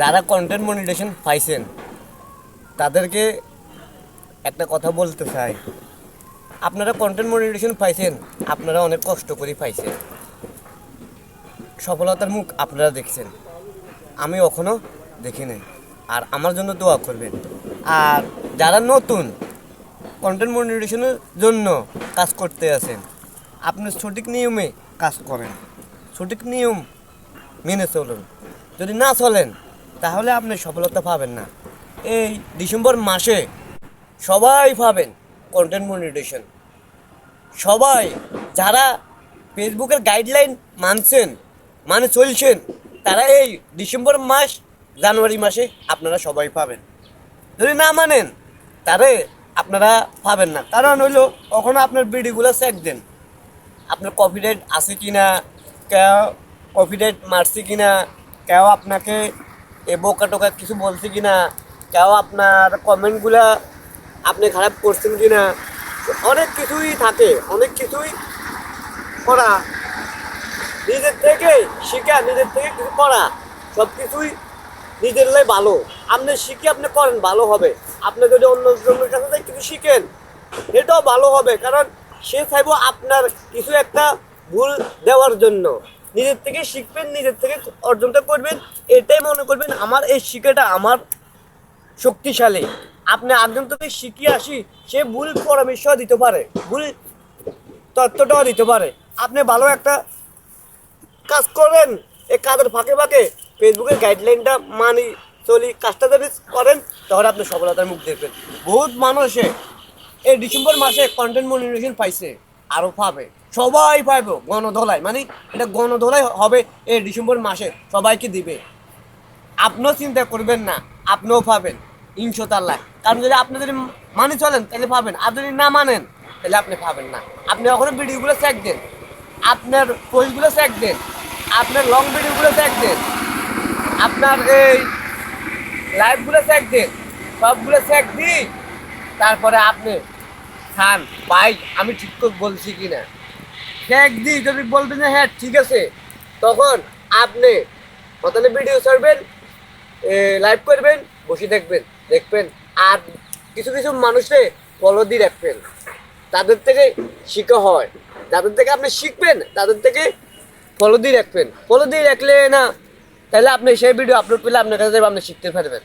যারা content monetisation পাইছেন, তাদেরকে একটা কথা বলতে চাই। আপনারা কন্টেন্ট মনিটেশন পাইছেন, আপনারা অনেক কষ্ট করে পাইছেন। সফলতার মুখ আপনারা দেখছেন। আমি এখনও দেখিনি আর আমার জন্য দোয়া করবেন। আর যারা নতুন কন্টেন্ট মনিটেশনের জন্য কাজ করতে আছেন, আপনি সঠিক নিয়মে কাজ করেন। সঠিক নিয়ম মেনে চলুন। যদি না চলেন তাহলে আপনি সফলতা পাবেন না। এই ডিসেম্বর মাসে সবাই পাবেন কন্টেন্ট মনিটেশন সবাই, যারা ফেসবুকের গাইডলাইন মানছেন মানে চলছেন, তারা এই ডিসেম্বর মাস, জানুয়ারি মাসে আপনারা সবাই পাবেন। যদি না মানেন তারে আপনারা পাবেন না। কারণ হইল কখনো আপনার বিডিগুলো চেক দেন। আপনার কপিরাইট আছে কি না কেউ কপিরাইট মারছে কি না কেউ আপনাকে এ বোকা টোকা কিছু বলছে কি না কেউ আপনার কমেন্টগুলা আপনি খারাপ করছেন কি না অনেক কিছুই থাকে, অনেক কিছুই করা। নিজের থেকে শিখা, নিজের থেকে কিছু করা। সব কিছুই নিজের লাই ভালো। আপনি শিখে আপনি করেন, ভালো হবে। আপনি যদি অন্য জনের কাছে থেকে কিছু শিখেন এটাও ভালো হবে। কারণ সে চাইব আপনার কিছু একটা ভুল দেওয়ার জন্য। নিজের থেকে শিখবেন, নিজের থেকে অর্জনটা করবেন, এটাই মনে করবেন আমার এই শিখাটা আমার শক্তিশালী। আপনি একজন থেকে শিখিয়ে আসি, সে ভুল পরামর্শ দিতে পারে, ভুল তত্ত্বটাও দিতে পারে। আপনি ভালো একটা কাজ করেন এই কাজের ফাঁকে ফাঁকে ফেসবুকের গাইডলাইনটা মানি চলি, কাজটা যদি করেন, তাহলে আপনি সফলতার মুখ দেখবেন। বহুত মানুষে এই ডিসেম্বর মাসে কন্টেন্ট মনিটেশন পাইছে। আরও পাবে। সবাই পাইবে গণধোলাই। মানে এটা গণধোলাই হবে এই ডিসেম্বর মাসে। সবাইকে দিবে। আপনিও চিন্তা করবেন না, আপনিও পাবেন ইনশাল্লাহ কারণ যদি আপনি যদি মানে চলেন, তাহলে পাবেন। আর যদি না মানেন, তাহলে আপনি পাবেন না। আপনি ওখানে ভিডিওগুলো চেক দেন। আপনার পোস্টগুলো চেক দেন। আপনার লং ভিডিওগুলো চেক দেন। আপনার এই লাইভগুলো চেক দেন। সবগুলো চেক দিই। তারপরে আপনি খান ভাই আমি ঠিক করে বলছি কি না? চেক দিই যদি বলবেন যে হ্যাঁ ঠিক আছে। তখন আপনি প্রথমে ভিডিও ছাড়বেন লাইভ করবেন, বসে দেখবেন দেখবেন। আর কিছু কিছু মানুষে ফলো দিয়ে রাখবেন। তাদের থেকে শিখা হয়। যাদের থেকে আপনি শিখবেন, তাদের থেকে ফলো দিয়ে রাখবেন। ফলো দিয়ে রাখলে না, তাহলে আপনি সেই ভিডিও আপলোড করলে আপনার কাছে আপনি শিখতে পারবেন।